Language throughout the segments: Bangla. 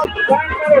পাড়াদার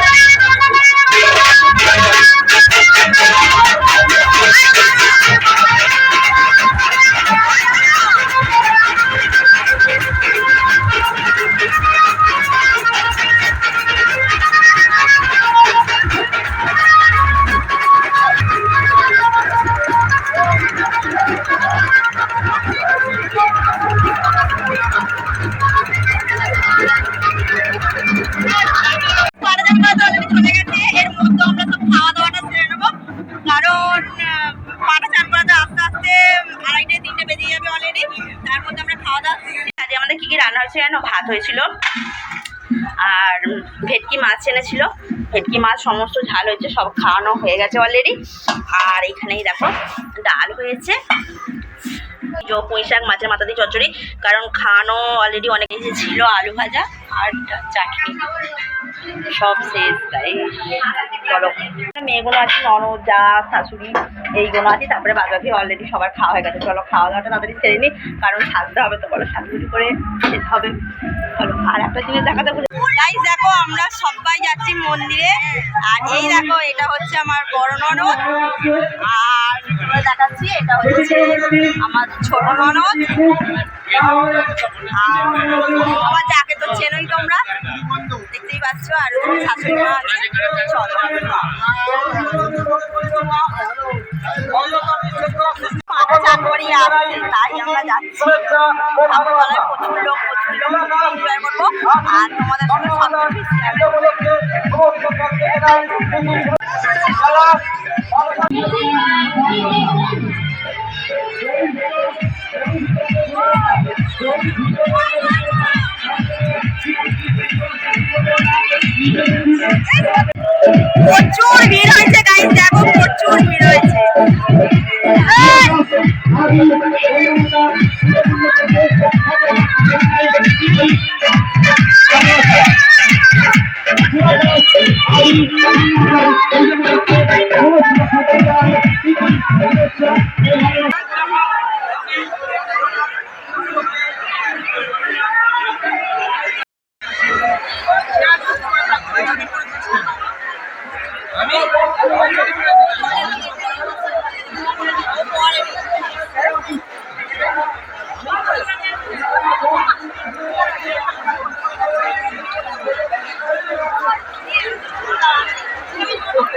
হয়েছে যেন ভাত হয়েছিল। আর ভেটকি মাছ এনেছিল। ভেটকি মাছ, সমস্ত ঝাল হয়েছে, সব খাওয়ানো হয়ে গেছে অলরেডি আর এখানেই দেখো, ডাল হয়েছে। পুঁই শাক মাছের মাথা দিয়ে চচ্চড়ি। কারণ খাওয়ানো অলরেডি অনেক কিছু ছিল আলু ভাজা। আর চাটনি সব শেষ, তাই চলো। মেয়েগুলো আছে ননদ যা শাশুড়ি, এইগুলো আছে, তারপরে বাদ অলরেডি সবার খাওয়া হয়ে গেছে। চলো খাওয়া দাওয়াটা তাড়াতাড়ি সেরে নিই কারণ সাজতে হবে তো, বলো সাজুগুজি করে যেতে হবে। চলো, আর একটা জিনিস দেখাতে ভুলে গাইস দেখো, আমরা সবাই যাচ্ছি মন্দিরে। আর এই দেখো, এটা হচ্ছে আমার বড় ননদ। আর দেখাচ্ছি, এটা হচ্ছে আমার ছোট ননদ। আমার যাকে তো চেনোই তোমরা। দেখতেই পাচ্ছ, আর শাশুড়ি মা আছে। চলো। মাথা চান করি আসছে, তাই আমরা যাচ্ছি। প্রচুর লোক প্রচুর লোক আর তোমাদের সঙ্গে প্রচুর ভিড় হয়েছে গাইস দেখো প্রচুর ভিড় হয়েছে।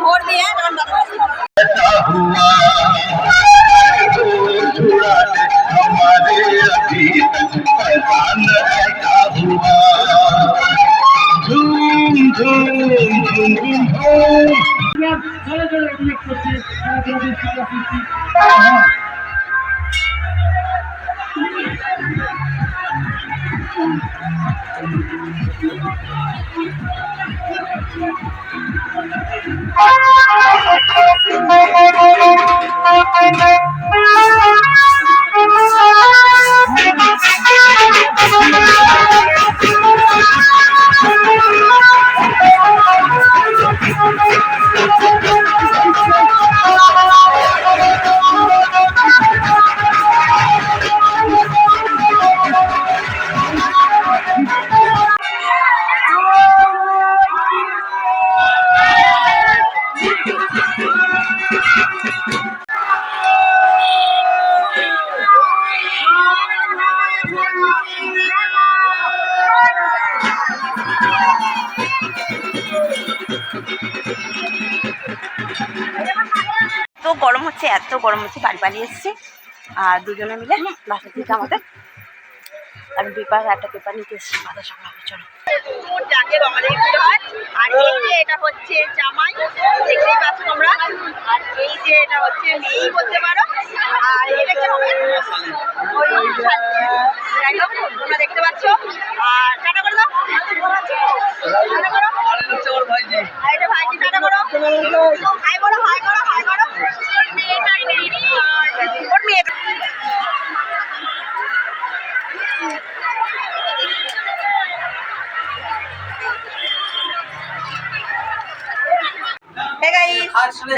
ভোট দিয়ে Thank you. Oh, my God. গরম হচ্ছে, এত গরম হচ্ছে, বাড়ি পালিয়ে এসেছি। আর দুজনে মিলে বাসা থেকে আমাদের আমি পেপার একটা পেপার নিতে এসেছি। বাধা সংগ্রামে চলো। হয়। আর এই যে এটা হচ্ছে জামাই, দেখতেই আর এই যে এটা হচ্ছে পারো। আর এটা হবে দেখতে আর টাটা করে আর এটা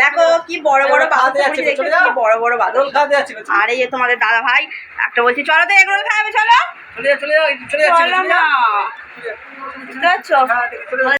দেখো কি বড় বড় দেখো কি বড় বড় বাদল। আর এই তোমাদের দাদা ভাই একটা বলছি চলো তো এগুলো খাবে চলো। চলো না।